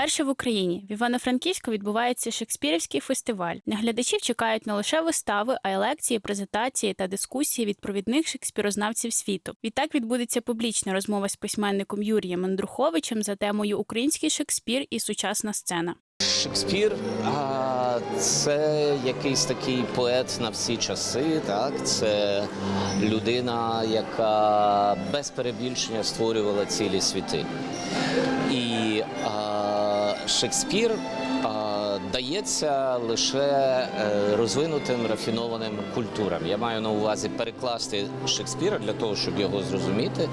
Вперше в Україні в Івано-Франківську відбувається Шекспірівський фестиваль. Наглядачів чекають не лише вистави, а й лекції, презентації та дискусії від провідних шекспірознавців світу. Відтак відбудеться публічна розмова з письменником Юрієм Андруховичем за темою Український Шекспір і сучасна сцена. Шекспір а, це якийсь такий поет на всі часи. Так, це людина, яка без перебільшення створювала цілі світи. І Шекспір дається лише е, розвинутим рафінованим культурам. Я маю на увазі перекласти Шекспіра для того, щоб його зрозуміти,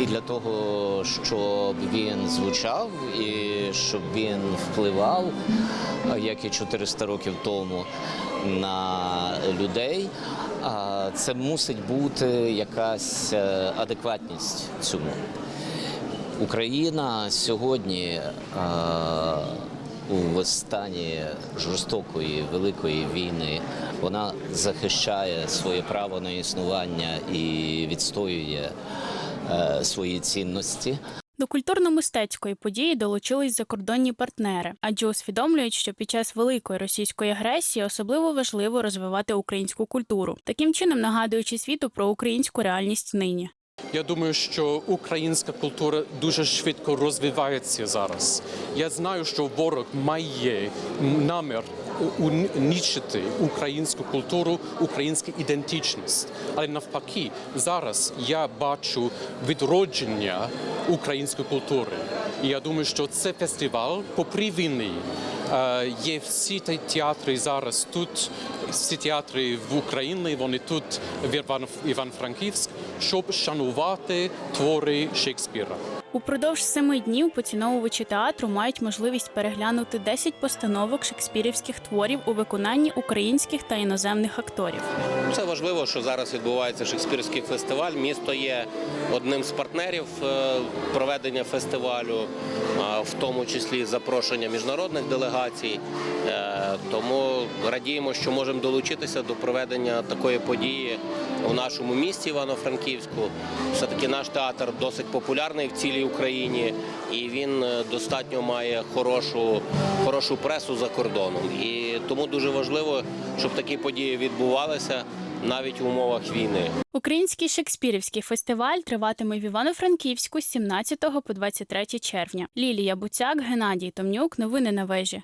і для того, щоб він звучав, і щоб він впливав, як і 400 років тому, на людей. Це мусить бути якась е, адекватність цьому. Україна сьогодні е, у стані жорстокої великої війни вона захищає своє право на існування і відстоює е, свої цінності. До культурно-мистецької події долучились закордонні партнери, адже усвідомлюють, що під час великої російської агресії особливо важливо розвивати українську культуру, таким чином нагадуючи світу про українську реальність нині. Я думаю, що українська культура дуже швидко розвивається зараз. Я знаю, що ворог має намір унічити українську культуру, українську ідентичність. Але навпаки, зараз я бачу відродження української культури. І я думаю, що це фестиваль попри війни. Е, Є всі ті театри зараз тут, всі театри в Україні, вони тут в Іван- Івано-Франківськ, щоб шанувати твори Шекспіра. Упродовж семи днів поціновувачі театру мають можливість переглянути 10 постановок шекспірівських творів у виконанні українських та іноземних акторів. Це важливо, що зараз відбувається Шекспірський фестиваль. Місто є одним з партнерів е, проведення фестивалю, в тому числі запрошення міжнародних делегацій. Е, Тому радіємо, що можемо долучитися до проведення такої події у нашому місті Івано-Франківську. Все таки наш театр досить популярний в цілій Україні, і він е, достатньо має хорошу, хорошу пресу за кордоном. І тому дуже важливо, щоб такі події відбувалися навіть в умовах війни. Український шекспірівський фестиваль триватиме в Івано-Франківську з 17 по 23 червня. Лілія Буцяк, Геннадій Томнюк. Новини на вежі.